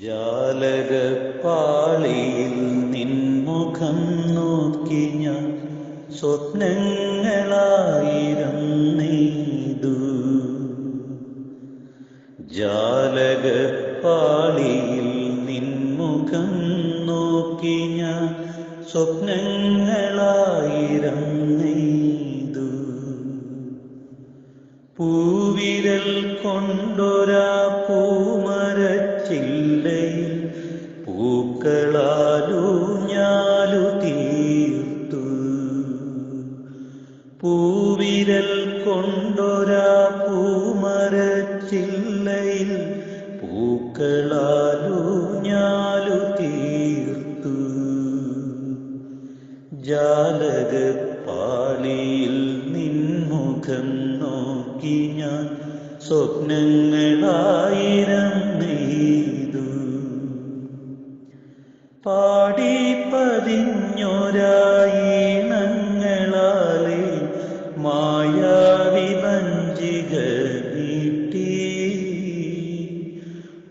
ജാലകപ്പാളിയിൽ നിൻമുഖം നോക്കി ഞാൻ സ്വപ്നങ്ങളായിരം നെയ്തു. ജാലകപ്പാളിയിൽ നിൻമുഖം നോക്കി ഞാൻ സ്വപ്നങ്ങളായിരം നെയ്തു. പൂവിരൽ കൊണ്ടൊരാ പൂമരച്ചില്ലയിൽ പൂക്കളാലു ഞാലു തീർത്തു. പൂവിരൽ കൊണ്ടൊരാ പൂമരച്ചില്ലയിൽ പൂക്കളാലു ഞാലു തീർത്തു. ജാലകപ്പാളിയിൽ നിൻമുഖം നോക്കി ഞാൻ സ്വപ്നങ്ങളായിരം നെയ്തു. പാടി പതിഞ്ഞൊരായിണങ്ങളാലെ മായാവി വഞ്ചിക നീട്ടി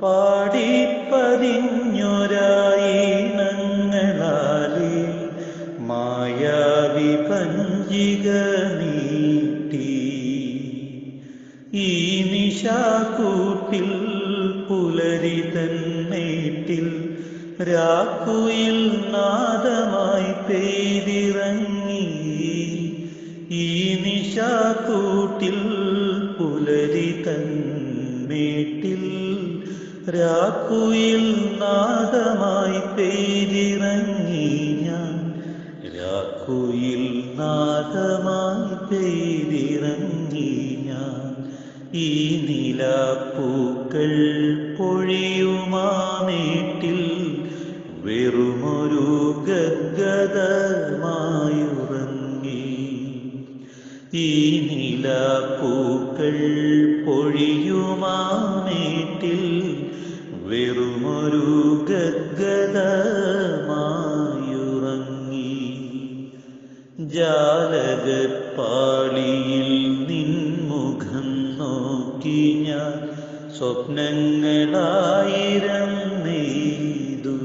പാടി പതിഞ്ഞൊരായിണങ്ങളാലെ മായാവി പഞ്ചിക നീട്ടി നിശാക്കൂട്ടിൽ പുലരി തന്നേറ്റിൽ രാക്കുയിൽ നാദമായി പെയ്തിറങ്ങി ഈ നിശാക്കൂട്ടിൽ പുലരി തന്നേറ്റിൽ രാക്കുയിൽ നാദമായി പെയ്തിറങ്ങി ഞാൻ. രാക്കുയിൽ നാദമായി പെയ്തിറങ്ങി ഞാൻ. ഈ നിലാപ്പൂക്കൾ പൊഴിയുമാമേട്ടിൽ വെറുമൊരു ഗദ്ഗതമായുറങ്ങി ഈ നിലാപ്പൂക്കൾ പൊഴിയുമാമേട്ടിൽ വെറുമൊരു ഗദ്ഗതമായുറങ്ങി ജാലകപ്പാളിയിൽ നിൻമുഖം നോക്കി ഞാൻ സ്വപ്നങ്ങളായിരം നെയ്തു.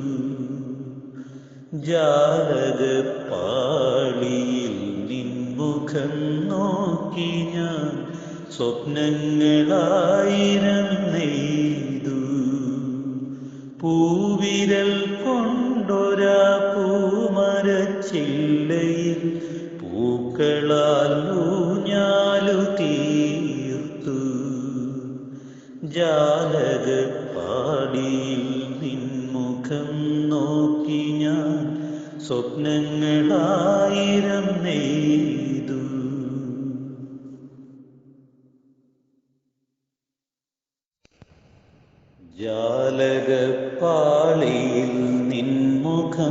ജാലകപ്പാളിയിൽ നിൻമുഖം നോക്കി ഞാൻ സ്വപ്നങ്ങളായിരം നെയ്തു. പൂവിരൽ കൊണ്ടൊരാ പൂമരച്ചില്ലയിൽ ജാലകപ്പാടിയിൽ നിൻമുഖം നോക്കി ഞാൻ സ്വപ്നങ്ങളായിരം നെയ്തു. ജാലകപ്പാളിയിൽ നിൻമുഖം